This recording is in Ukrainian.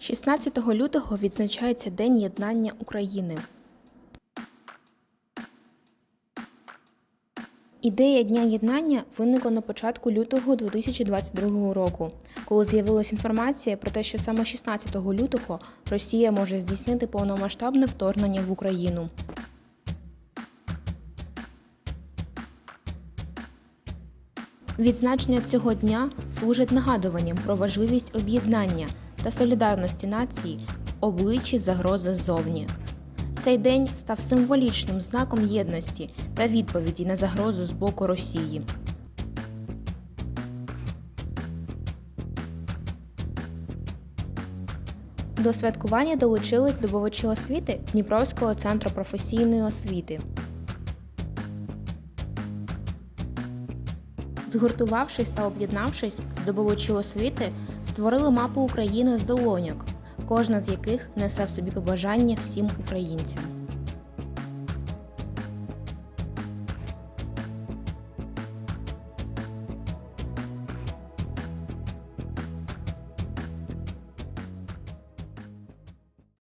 16 лютого відзначається День єднання України. Ідея Дня єднання виникла на початку лютого 2022 року, коли з'явилася інформація про те, що саме 16 лютого Росія може здійснити повномасштабне вторгнення в Україну. Відзначення цього дня служить нагадуванням про важливість об'єднання та солідарності нації в обличчі загрози ззовні. Цей день став символічним знаком єдності та відповіді на загрозу з боку Росії. До святкування долучились здобувачі освіти Дніпровського центру професійної освіти. Згуртувавшись та об'єднавшись, здобувачі освіти створили мапу України з долоньок, кожна з яких несе в собі побажання всім українцям.